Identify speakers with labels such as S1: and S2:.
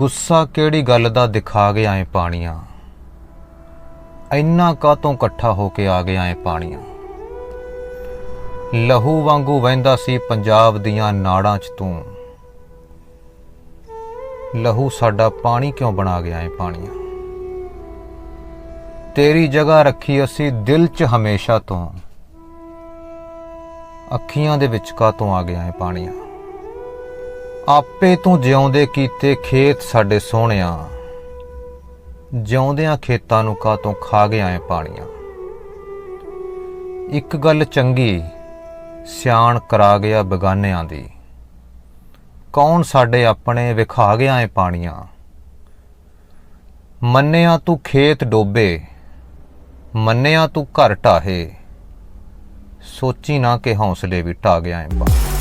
S1: ਗੁੱਸਾ ਕਿਹੜੀ ਗੱਲ ਦਾ ਦਿਖਾ ਗਿਆ ਏ ਪਾਣੀਆਂ? ਇੰਨਾ ਕਾਤੋਂ ਇਕੱਠਾ ਹੋ ਕੇ ਆ ਗਿਆ ਏ ਪਾਣੀਆਂ? ਲਹੂ ਵਾਂਗੂ ਵਹਿੰਦਾ ਸੀ ਪੰਜਾਬ ਦੀਆਂ ਨਾੜਾਂ 'ਚ ਤੂੰ। ਲਹੂ ਸਾਡਾ ਪਾਣੀ ਕਿਉਂ ਬਣਾ ਗਿਆ ਏ ਪਾਣੀਆਂ? ਤੇਰੀ ਜਗ੍ਹਾ ਰੱਖੀ ਅਸੀਂ ਦਿਲ 'ਚ ਹਮੇਸ਼ਾ ਤੋਂ। ਅੱਖੀਆਂ ਦੇ ਵਿੱਚ ਕਾਤੋਂ ਆ ਗਿਆ ਏ ਪਾਣੀਆਂ। ਆਪੇ ਤੂੰ ਜਿਉਂਦੇ ਕੀਤੇ ਖੇਤ ਸਾਡੇ ਸੋਹਣਿਆ। ਜਿਉਂਦਿਆਂ ਖੇਤਾਂ ਨੂੰ ਕਾਤੋਂ ਖਾ ਗਿਆ ਏ ਪਾਣੀਆਂ। ਇੱਕ ਗੱਲ ਚੰਗੀ, ਸਿਆਣ ਕਰਾ ਗਿਆ ਬਗਾਨਿਆਂ ਦੀ। ਕੌਣ ਸਾਡੇ ਆਪਣੇ ਵਿਖਾ ਗਿਆ ਏ ਪਾਣੀਆਂ। ਮੰਨਿਆ ਤੂੰ ਖੇਤ ਡੋਬੇ, ਮੰਨਿਆ ਤੂੰ ਘਰ ਢਾਹੇ। ਸੋਚੀ ਨਾ ਕਿ ਹੌਸਲੇ ਵੀ ਢਾ ਗਿਆ ਏ ਪਾਣੀ